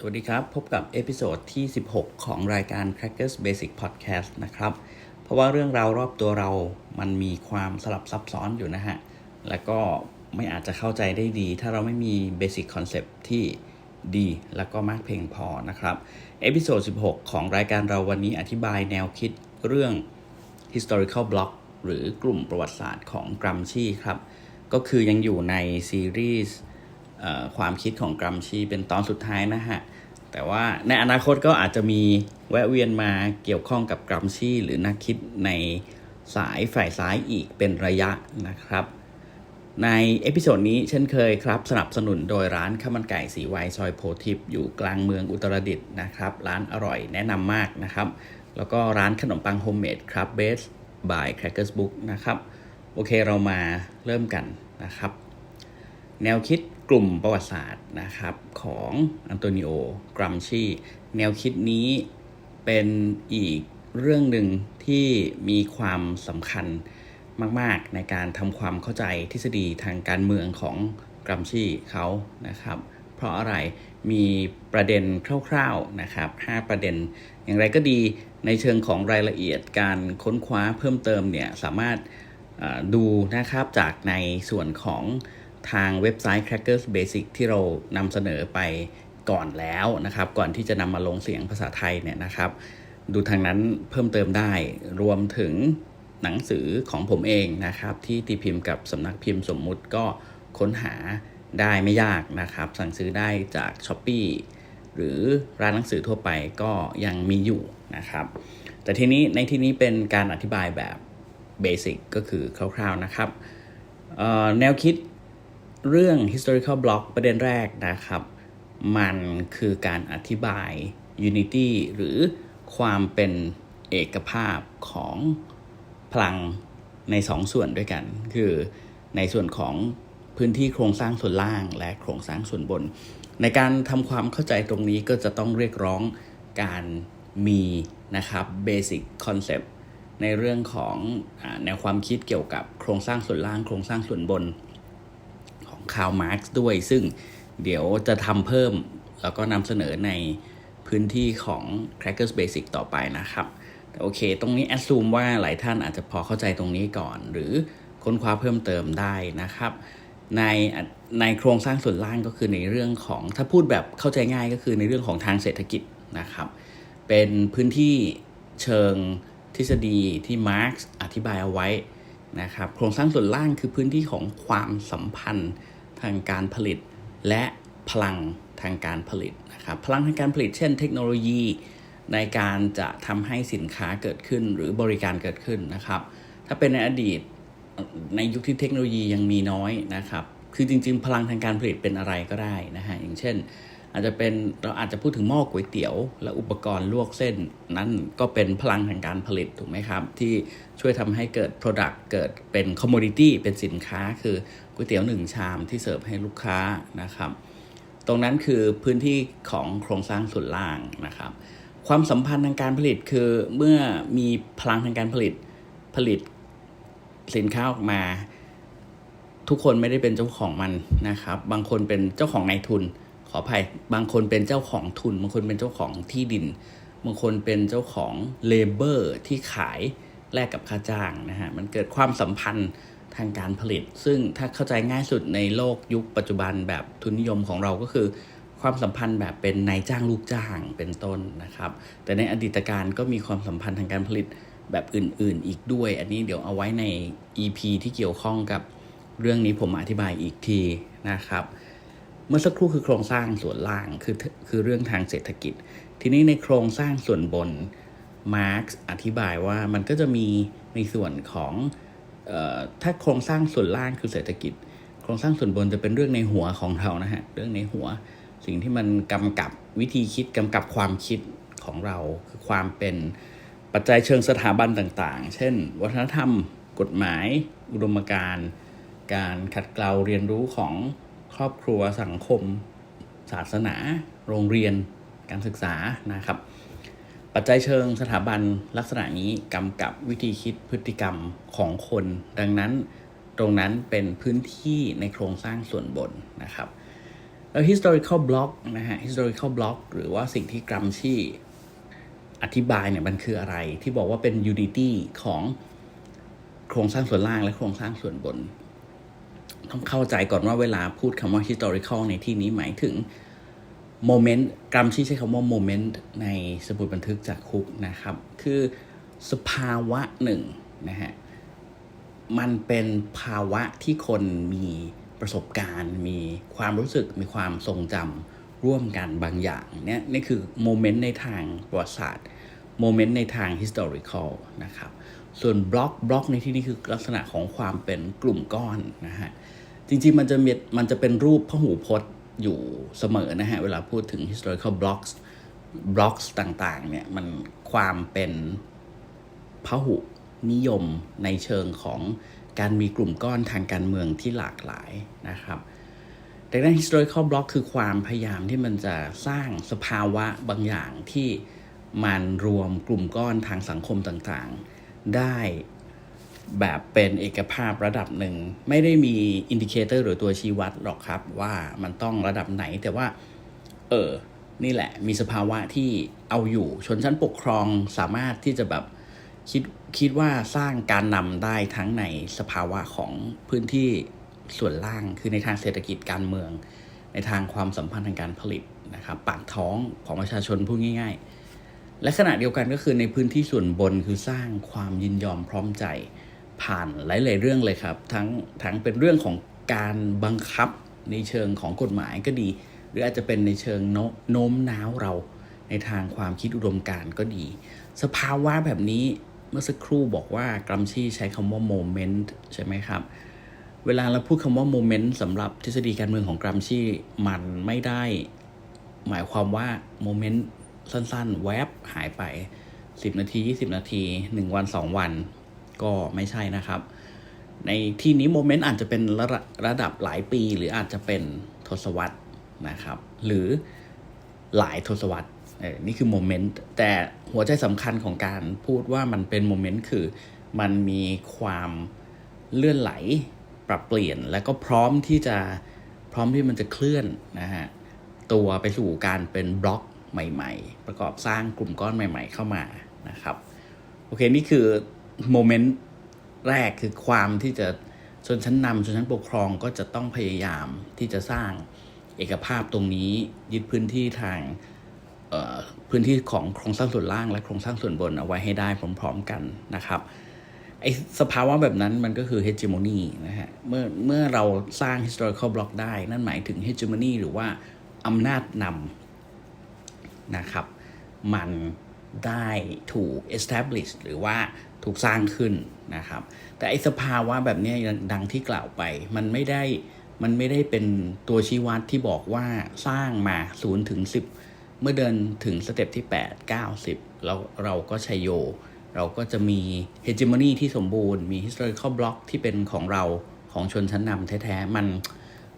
สวัสดีครับ พบกับเอพิโซดที่ 16 ของรายการ Crackers Basic Podcast นะครับ เพราะว่าเรื่องราวรอบตัวเรามันมีความสลับซับซ้อนอยู่นะฮะ แล้วก็ไม่อาจจะเข้าใจได้ดี ถ้าเราไม่มี Basic Concept ที่ดี แล้วก็มากเพียงพอนะครับ เอพิโซด 16 ของรายการเราวันนี้อธิบายแนวคิดเรื่อง historical block หรือกลุ่มประวัติศาสตร์ของกรัมชีครับ ก็คือยังอยู่ในซีรีส์ ความคิดของกรัมชีเป็นตอนสุดท้ายนะฮะ แต่ว่าในอนาคตก็อาจจะมีแวะเวียนมาเกี่ยวข้องกับกรัมชีหรือนักคิดในสายฝ่ายซ้ายอีกเป็นระยะนะครับ ในเอพิโซดนี้เช่นเคยครับ สนับสนุนโดยร้านข้าวมันไก่สีไวซอยโพธิปอยู่กลางเมืองอุตรดิตถ์นะครับ ร้านอร่อยแนะนำมากนะครับ แล้วก็ร้านขนมปังโฮมเมดครับเบสบาย Crackers Book นะครับ โอเคเรามาเริ่มกันนะครับ แนวคิด กลุ่มประวัติศาสตร์นะครับของอันโตนิโอกรัมชีแนวคิดนี้เป็นอีกเรื่องหนึ่งที่มีความสำคัญมาก ๆ ในการทำความเข้าใจทฤษฎีทางการเมืองของกรัมชีเขานะครับ เพราะอะไรมีประเด็นคร่าวๆนะครับ 5 ประเด็น อย่างไรก็ดีในเชิงของรายละเอียดการค้นคว้าเพิ่มเติมเนี่ยสามารถดูนะครับจากในส่วนของ ทางเว็บไซต์ Crackers Basic ที่เรานำเสนอไปก่อนแล้วนะครับ ก่อนที่จะนำมาลงเสียงภาษาไทยเนี่ยนะครับ ดูทางนั้นเพิ่มเติมได้รวมถึงหนังสือของผมเองนะครับ ที่ตีพิมพ์กับสำนักพิมพ์สมมุติก็ค้นหาได้ไม่ยากนะครับ สั่งซื้อได้จาก s h อ p e e หรือร้านหนังสือทั่วไปก็ยังมีอยู่นะครับ แต่ทีนี้ในที่นี้เป็นการอธิบายแบบเบสิกก็คือคร่าวๆนะครับ แนวคิด เรื่อง historical block ประเด็นแรกนะครับ มันคือการอธิบาย unity หรือความเป็นเอกภาพของพลังในสองส่วนด้วยกัน คือในส่วนของพื้นที่โครงสร้างส่วนล่างและโครงสร้างส่วนบน ในการทำความเข้าใจตรงนี้ก็จะต้องเรียกร้องการมีนะครับ basic concept ในเรื่องของอแนวความคิดเกี่ยวกับโครงสร้างส่วนล่าง โครงสร้างส่วนบน คาร์ลมาร์กซ์ด้วย ซึ่งเดี๋ยวจะทำเพิ่มแล้วก็นำเสนอในพื้นที่ของ Crackers Basic ต่อไปนะครับแต่โอเค ตรงนี้แอดซูมว่าหลายท่านอาจจะพอเข้าใจตรงนี้ก่อน หรือค้นคว้าเพิ่มเติมได้นะครับ ในในโครงสร้างส่วนล่างก็คือในเรื่องของถ้าพูดแบบเข้าใจง่ายก็คือในเรื่องของทางเศรษฐกิจนะครับ เป็นพื้นที่เชิงทฤษฎีที่มาร์กอธิบายเอาไว้นะครับ โครงสร้างส่วนล่างคือพื้นที่ของความสัมพันธ์ ทางการผลิต และพลังทางการผลิตนะครับพลังทางการผลิต เช่น เทคโนโลยี ในการจะทำให้สินค้าเกิดขึ้นหรือบริการเกิดขึ้นนะครับถ้าเป็นในอดีตในยุคที่เทคโนโลยียังมีน้อยนะครับคือจริง ๆ พลังทางการผลิตเป็นอะไรก็ได้นะฮะอย่างเช่น อาจจะเป็นเราอาจจะพูดถึงหม้อก๋วยเตี๋ยว และอุปกรณ์ลวกเส้น นั่นก็เป็นพลังทางการผลิตถูกไหมครับ ที่ช่วยทำให้เกิด Product เกิดเป็น Commodity เป็นสินค้า คือ ก๋วยเตี๋ยวหนึ่งชามที่เสิร์ฟให้ลูกค้านะครับ ตรงนั้นคือพื้นที่ของโครงสร้างส่วนล่างนะครับ ความสัมพันธ์ทางการผลิตคือเมื่อมีพลังทางการผลิตผลิตสินค้าออกมา ทุกคนไม่ได้เป็นเจ้าของมันนะครับ บางคนเป็นเจ้าของนายทุน ขออภัยบางคนเป็นเจ้าของทุน บางคนเป็นเจ้าของที่ดิน บางคนเป็นเจ้าของเลเบอร์ที่ขายแลกกับค่าจ้างนะฮะมันเกิดความสัมพันธ์ ทางการผลิต ซึ่งถ้าเข้าใจง่ายสุดในโลกยุคปัจจุบันแบบทุนนิยมของเราก็คือ ความสัมพันธ์แบบเป็นนายจ้างลูกจ้างเป็นต้นนะครับ แต่ในอดีตการก็มีความสัมพันธ์ทางการผลิตแบบอื่น ๆ อีกด้วย อันนี้เดี๋ยวเอาไว้ใน EP ที่เกี่ยวข้องกับเรื่องนี้ผมอธิบายอีกทีนะครับ เมื่อสักครู่คือโครงสร้างส่วนล่างคือคือเรื่องทางเศรษฐกิจ ทีนี้ในโครงสร้างส่วนบนมาร์กอธิบายว่ามันก็จะมีในส่วนของ ถ้าโครงสร้างส่วนล่างคือเศรษฐกิจ โครงสร้างส่วนบนจะเป็นเรื่องในหัวของเรานะฮะเรื่องในหัว สิ่งที่มันกำกับวิธีคิดกำกับความคิดของเรา คือความเป็นปัจจัยเชิงสถาบันต่างๆ เช่น วัฒนธรรม กฎหมาย อุดมการณ์การขัดเกลาเรียนรู้ของครอบครัวสังคม ศาสนา โรงเรียน การศึกษานะครับ ปัจจัยเชิงสถาบันลักษณะนี้กำกับวิธีคิดพฤติกรรมของคน ดังนั้นตรงนั้นเป็นพื้นที่ในโครงสร้างส่วนบนนะครับแล้ว historical block นะฮะ historical block หรือว่าสิ่งที่กรัมชีอธิบายเนี่ยมันคืออะไร ที่บอกว่าเป็น unity ของโครงสร้างส่วนล่างและโครงสร้างส่วนบน ต้องเข้าใจก่อนว่าเวลาพูดคำว่า historical ในที่นี้หมายถึง โมเมนต์กรัมชีใช้คำว่าโมเมนต์ในสมุดบันทึกจากคุกนะครับ คือสภาวะหนึ่งนะฮะมันเป็นภาวะที่คนมีประสบการณ์ มีความรู้สึกมีความทรงจำร่วมกันบางอย่างเนี่ยนี่คือโมเมนต์ในทางประวัติศาสตร์โมเมนต์ในทาง historical นะครับส่วนบล็อกบล็อกในที่นี้คือลักษณะของความเป็นกลุ่มก้อนนะฮะจริงๆมันจะมีมันจะเป็นรูปพหูพจน์ อยู่เสมอนะฮะ เวลาพูดถึง historical blocks blocks ต่างๆ เนี่ย มันความเป็นพหุนิยมในเชิงของการมีกลุ่มก้อนทางการเมืองที่หลากหลายนะครับดังนั้น historical block คือความพยายามที่มันจะสร้างสภาวะบางอย่างที่มันรวมกลุ่มก้อนทางสังคมต่างๆ ได้ แบบเป็นเอกภาพระดับหนึ่ง ไม่ได้มีอินดิเคเตอร์หรือตัวชี้วัดหรอกครับ ว่ามันต้องระดับไหนแต่ว่า เออ นี่แหละ มีสภาวะที่เอาอยู่ชนชั้นปกครองสามารถที่จะแบบคิดคิดว่าสร้างการนำได้ทั้งในสภาวะของพื้นที่ส่วนล่างคือในทางเศรษฐกิจการเมือง ในทางความสัมพันธ์ทางการผลิตนะครับปากท้องของประชาชนพูดง่าย ๆ และขณะเดียวกันก็คือในพื้นที่ส่วนบนคือสร้างความยินยอมพร้อมใจ ผ่านหลาย ๆ เรื่องเลยครับ ทั้งทั้งเป็นเรื่องของการบังคับในเชิงของกฎหมายก็ดี หรืออาจจะเป็นในเชิงโน้มน้าวเราในทางความคิดอุดมการณ์ก็ดี สภาวะแบบนี้เมื่อสักครู่บอกว่ากรัมชี่ใช้คำว่าโมเมนต์ใช่ไหมครับ เวลาเราพูดคำว่าโมเมนต์สำหรับทฤษฎีการเมืองของกรัมชี่มันไม่ได้ หมายความว่าโมเมนต์สั้นๆ แวบหายไป 10 นาที 20 นาที 1 วัน 2 วัน ก็ไม่ใช่นะครับ ในที่นี้โมเมนต์อาจจะเป็นระระดับหลายปี หรืออาจจะเป็นทศวรรษนะครับ หรือหลายทศวรรษนี่คือโมเมนต์แต่หัวใจสำคัญของการพูดว่ามันเป็นโมเมนต์คือมันมีความเลื่อนไหลปรับเปลี่ยน แล้วก็พร้อมที่จะพร้อมที่มันจะเคลื่อนนะฮะตัวไปสู่การเป็นบล็อกใหม่ ๆ ประกอบสร้างกลุ่มก้อนใหม่ ๆ เข้ามานะครับ โอเค นี่คือ โมเมนต์แรกคือความที่จะชนชั้นนำชนชั้นปกครองก็จะต้องพยายามที่จะสร้างเอกภาพตรงนี้ยึดพื้นที่ทางพื้นที่ของโครงสร้างส่วนล่างและโครงสร้างส่วนบนเอาไว้ให้ได้พร้อม ๆกันนะครับไอสภาวะแบบนั้นมันก็คือ hegemony นะฮะเมื่อเมื่อเราสร้าง historical block ได้ นั่นหมายถึง hegemony หรือว่าอำนาจนำนะครับ มันได้ถูก establish หรือว่า ถูกสร้างขึ้นนะครับ แต่ไอสภาวะแบบนี้ดังที่กล่าวไป มันไม่ได้มันไม่ได้เป็นตัวชี้วัดที่บอกว่าสร้างมา0ถึง10 เมื่อเดินถึงสเต็ปที่ 8 9 10เราเราก็ชัยโย เราก็จะมี hegemony ที่สมบูรณ์ มี historical block ที่เป็นของเราของชนชั้นนำแท้ๆ มัน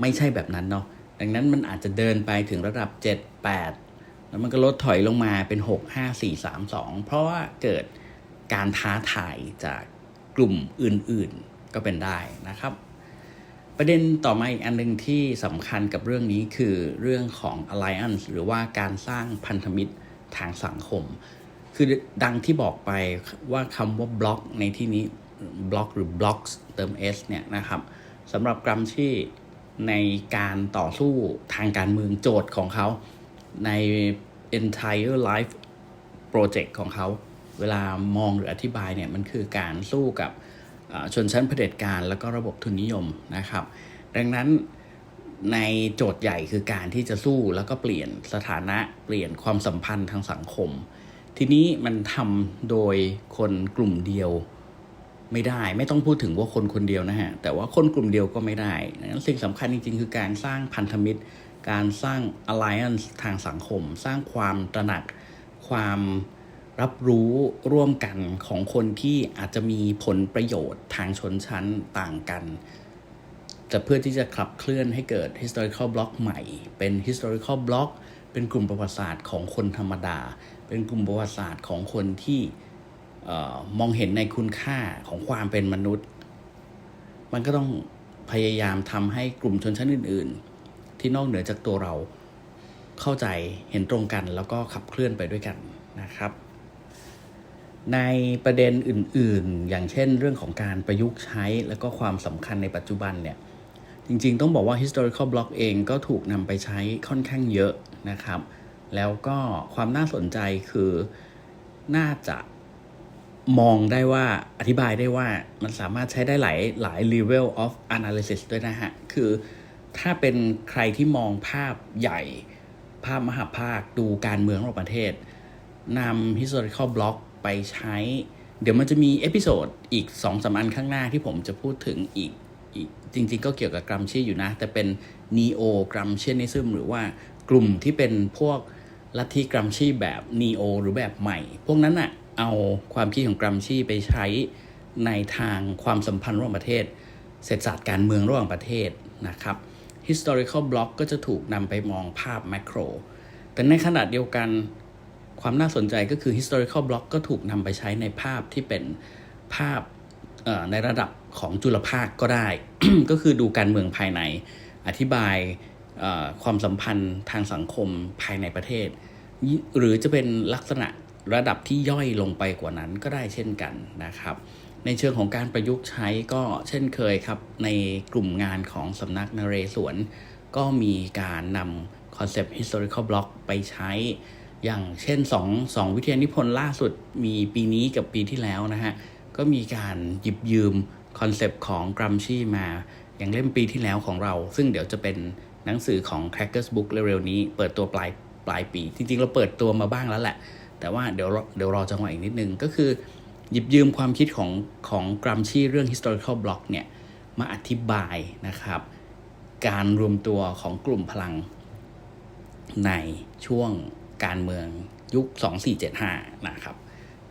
ไม่ใช่แบบนั้นเนาะดังนั้นมันอาจจะเดินไปถึงระดับ 7 8 แล้วมันก็ลดถอยลงมาเป็น 6 5 4 3 2 เพราะว่าเกิด การท้าทายจากกลุ่มอื่นๆก็เป็นได้นะครับ ประเด็นต่อมาอีกอันหนึ่งที่สำคัญกับเรื่องนี้คือเรื่องของ alliance หรือว่าการสร้างพันธมิตรทางสังคม คือดังที่บอกไปว่าคำว่าบล็อกในที่นี้บล็อกหรือ blocks เติม s เนี่ยนะครับสำหรับกรัมชี่ในการต่อสู้ทางการเมืองโจทย์ของเขาใน entire life project ของเขา เวลามองหรืออธิบายเนี่ยมันคือการสู้กับชนชั้นเผด็จการแล้วก็ระบบทุนนิยมนะครับ ดังนั้นในโจทย์ใหญ่คือการที่จะสู้แล้วก็เปลี่ยนสถานะเปลี่ยนความสัมพันธ์ทางสังคม ทีนี้มันทำโดยคนกลุ่มเดียวไม่ได้ ไม่ต้องพูดถึงว่าคนคนเดียวนะฮะ แต่ว่าคนกลุ่มเดียวก็ไม่ได้ดังนั้นสิ่งสำคัญจริง ๆ คือการสร้างพันธมิตร การสร้าง alliance ทางสังคม สร้างความตระหนักความ รับรู้ร่วมกันของคนที่อาจจะมีผลประโยชน์ทางชนชั้นต่างกันจะเพื่อที่จะขับเคลื่อนให้เกิด historical block ใหม่ เป็น historical block เป็นกลุ่มประวัติศาสตร์ของคนธรรมดา เป็นกลุ่มประวัติศาสตร์ของคนที่มองเห็นในคุณค่าของความเป็นมนุษย์ มันก็ต้องพยายามทำให้กลุ่มชนชั้นอื่น ๆ ที่นอกเหนือจากตัวเราเข้าใจเห็นตรงกันแล้วก็ขับเคลื่อนไปด้วยกันนะครับ ในประเด็นอื่นๆ อย่างเช่นเรื่องของการประยุกต์ใช้ แล้วก็ความสำคัญในปัจจุบันเนี่ย จริงๆ ต้องบอกว่า historical block เองก็ถูกนำไปใช้ค่อนข้างเยอะนะครับ แล้วก็ความน่าสนใจคือน่าจะมองได้ว่าอธิบายได้ว่ามันสามารถใช้ได้หลายหลาย level of analysis ด้วยนะฮะ คือถ้าเป็นใครที่มองภาพใหญ่ ภาพมหาภาคดูการเมืองระหว่างประเทศนำ historical block ไปใช้ เดี๋ยวมันจะมีเอพิโซดอีก2อสาอันข้างหน้าที่ผมจะพูดถึงอีกอีก จริงๆ ก็เกี่ยวกับกรัมเชียอยู่นะ แต่เป็น neo g r a m s c i a n i s m หรือว่ากลุ่มที่เป็นพวกลัทธิกรัมชีแบบ neo หรือแบบใหม่ พวกนั้นอะเอาความคิดของกรัมชีไปใช้ในทางความสัมพันธ์ระหว่างประเทศ เศรษฐศาสตร์การเมืองระหว่างประเทศนะครับ historical block ก็จะถูกนำไปมองภาพ macro แต่ในขณะเดียวกัน ความน่าสนใจก็คือ historical block ก็ถูกนำไปใช้ในภาพที่เป็นภาพในระดับของจุลภาคก็ได้ ก็คือดูการเมืองภายใน อธิบายความสัมพันธ์ทางสังคมภายในประเทศ หรือจะเป็นลักษณะระดับที่ย่อยลงไปกว่านั้นก็ได้เช่นกันนะครับ ในเชิงของการประยุกต์ใช้ก็เช่นเคยครับ ในกลุ่มงานของสำนักนเรศวรก็มีการนำคอนเซปต์ historical block ไปใช้ อย่างเช่น2 2วิทยานิพนธ์ล่าสุดมีปีนี้กับปีที่แล้วนะฮะ ก็มีการหยิบยืมคอนเซปต์ของกรัมชีมา อย่างเล่มปีที่แล้วของเรา ซึ่งเดี๋ยวจะเป็นหนังสือของ Crackers Book เร็วๆนี้ เปิดตัวปลายปลายปี จริงๆ เราเปิดตัวมาบ้างแล้วแหละ แต่ว่าเดี๋ยวเดี๋ยวรอจังหวะอีกนิดนึง ก็คือ หยิบยืมความคิดของของกรัมชีเรื่อง historical block เนี่ยมาอธิบายนะครับ การรวมตัวของกลุ่มพลังในช่วง การเมืองยุค 2475 นะครับ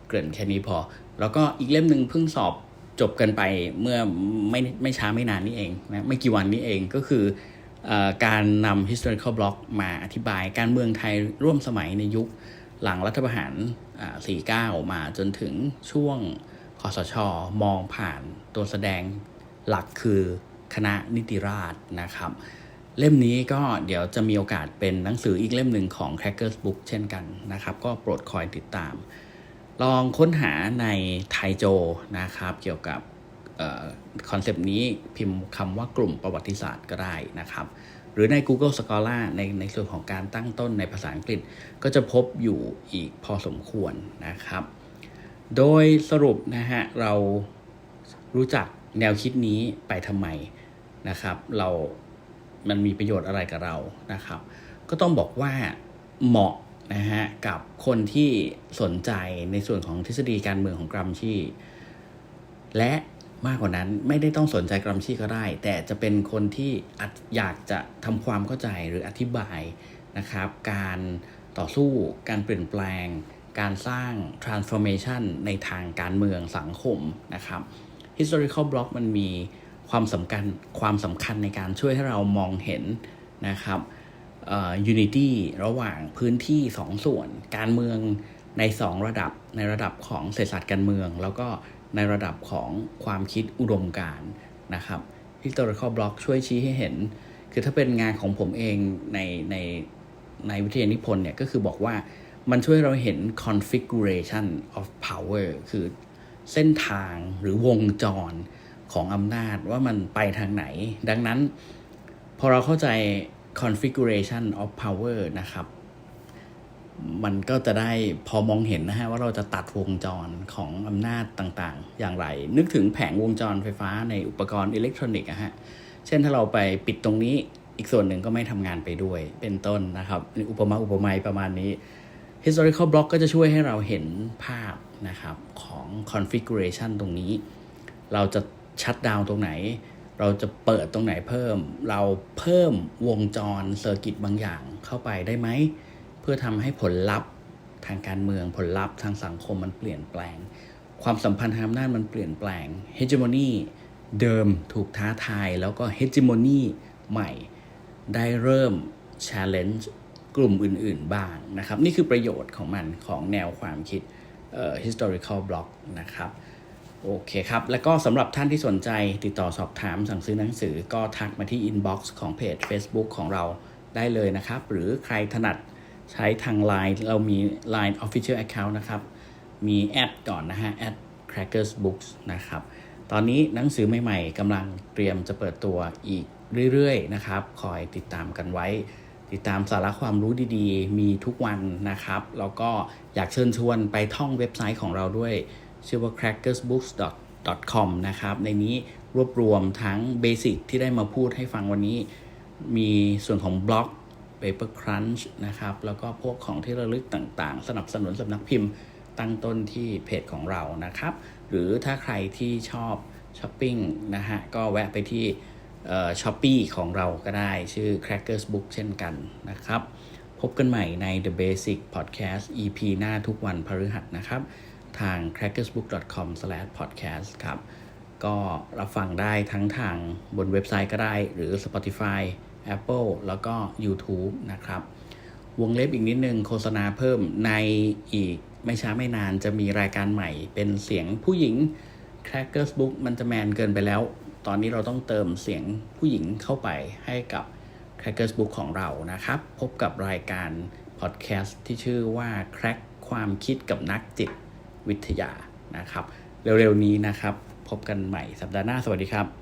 เกริ่นแค่นี้พอ แล้วก็อีกเล่มหนึ่งเพิ่งสอบจบกันไปเมื่อไม่ไม่ช้าไม่นานนี้เองนะไม่กี่วันนี้เองก็คืออการนำ historical block มาอธิบายการเมืองไทยร่วมสมัยในยุคหลังรัฐประหาร 49 มาจนถึงช่วงคอสชมองผ่านตัวแสดงหลักคือคณะนิติราษนะครับ เล่มนี้ก็เดี๋ยวจะมีโอกาสเป็นหนังสืออีกเล่มหนึ่งของ Crackers Book เช่นกันนะครับ ก็โปรดคอยติดตาม ลองค้นหาในไทโจนะครับ เกี่ยวกับคอนเซปต์นี้พิมพ์คำว่ากลุ่มประวัติศาสตร์ก็ได้นะครับ หรือใน Google Scholar ในในส่วนของการตั้งต้นในภาษาอังกฤษ ก็จะพบอยู่อีกพอสมควรนะครับ โดยสรุปนะฮะเรารู้จักแนวคิดนี้ไปทำไมนะครับ เรา มันมีประโยชน์อะไรกับเรานะครับ ก็ต้องบอกว่าเหมาะนะฮะกับคนที่สนใจในส่วนของทฤษฎีการเมืองของกรัมชีและมากกว่านั้นไม่ได้ต้องสนใจกรัมชีก็ได้ แต่จะเป็นคนที่อยากจะทำความเข้าใจหรืออธิบายนะครับ การต่อสู้การเปลี่ยนแปลง การสร้าง transformation ในทางการเมืองสังคมนะครับ historical block มันมี ความสำคัญความสำคัญในการช่วยให้เรามองเห็นนะครับ unity ระหว่างพื้นที่2ส่วน การเมืองใน 2 ระดับในระดับของเศรษฐศาสตร์การเมือง แล้วก็ในระดับของความคิดอุดมการนะครับ historical block ช่วยชี้ให้เห็น คือถ้าเป็นงานของผมเองในในในวิทยานิพนธ์เนี่ยก็คือบอกว่ามันช่วยเราเห็น configuration of power คือเส้นทางหรือวงจร ของอำนาจว่ามันไปทางไหน ดังนั้น พอเราเข้าใจ configuration of power นะครับ มันก็จะได้พอมองเห็นนะฮะว่าเราจะตัดวงจรของอำนาจต่างๆ อย่างไร นึกถึงแผงวงจรไฟฟ้าในอุปกรณ์อิเล็กทรอนิกส์อะฮะ เช่นถ้าเราไปปิดตรงนี้อีกส่วนหนึ่งก็ไม่ทำงานไปด้วย เป็นต้นนะครับ อุปมาอุปไมยประมาณนี้ historical block ก็จะช่วยให้เราเห็นภาพนะครับของ configuration ตรงนี้ เราจะ ชัดดาวตรงไหน เราจะเปิดตรงไหนเพิ่ม เราเพิ่มวงจรเซอร์กิตบางอย่างเข้าไปได้ไหม เพื่อทำให้ผลลัพธ์ทางการเมืองผลลัพธ์ทางสังคมมันเปลี่ยนแปลง ความสัมพันธ์ทางอำนาจมันเปลี่ยนแปลง hegemony เดิมถูกท้าทาย แล้วก็ hegemony ใหม่ได้เริ่ม challenge กลุ่มอื่น ๆ บ้างนะครับ นี่คือประโยชน์ของมันของแนวความคิด historical block นะครับ โอเคครับ แล้วก็สำหรับท่านที่สนใจติดต่อสอบถามสั่งซื้อหนังสือก็ทักมาที่ inbox ของเพจ Facebook ของเราได้เลยนะครับ หรือใครถนัดใช้ทาง Line เรามี Line Official Account นะครับ มีแอดก่อนนะฮะแอด crackers books นะครับ ตอนนี้หนังสือใหม่ๆกำลังเตรียมจะเปิดตัวอีกเรื่อยๆนะครับ คอยติดตามกันไว้ ติดตามสาระความรู้ดีๆ มีทุกวันนะครับ แล้วก็อยากเชิญชวนไปท่องเว็บไซต์ของเราด้วย ชื่อว่า crackersbooks.com นะครับ ในนี้รวบรวมทั้งเบสิกที่ได้มาพูดให้ฟังวันนี้ มีส่วนของบล็อก Paper Crunch นะครับ แล้วก็พวกของที่ระลึกต่างๆ สนับสนุนสำนักพิมพ์ตั้งต้นที่เพจของเรานะครับ หรือถ้าใครที่ชอบช้อปปิ้งนะฮะ ก็แวะไปที่ช้อปปีของเราก็ได้ชื่อ Crackers Book เช่นกันนะครับ พบกันใหม่ใน The Basic Podcast EP หน้าทุกวันพฤหัสนะครับ ทาง crackersbook.com/podcast ครับ ก็รับฟังได้ทั้งทางบนเว็บไซต์ก็ได้ หรือ Spotify Apple แล้วก็ YouTube นะครับ วงเล็บอีกนิดนึงโฆษณาเพิ่มในอีกไม่ช้าไม่นานจะมีรายการใหม่ เป็นเสียงผู้หญิง Crackers Book มันจะแมนเกินไปแล้ว ตอนนี้เราต้องเติมเสียงผู้หญิงเข้าไปให้กับ Crackers Book ของเรานะครับ พบกับรายการพอดแคสต์ที่ชื่อว่า Crack ความคิดกับนักจิต วิทยานะครับ เร็วๆนี้นะครับ พบกันใหม่สัปดาห์หน้าสวัสดีครับ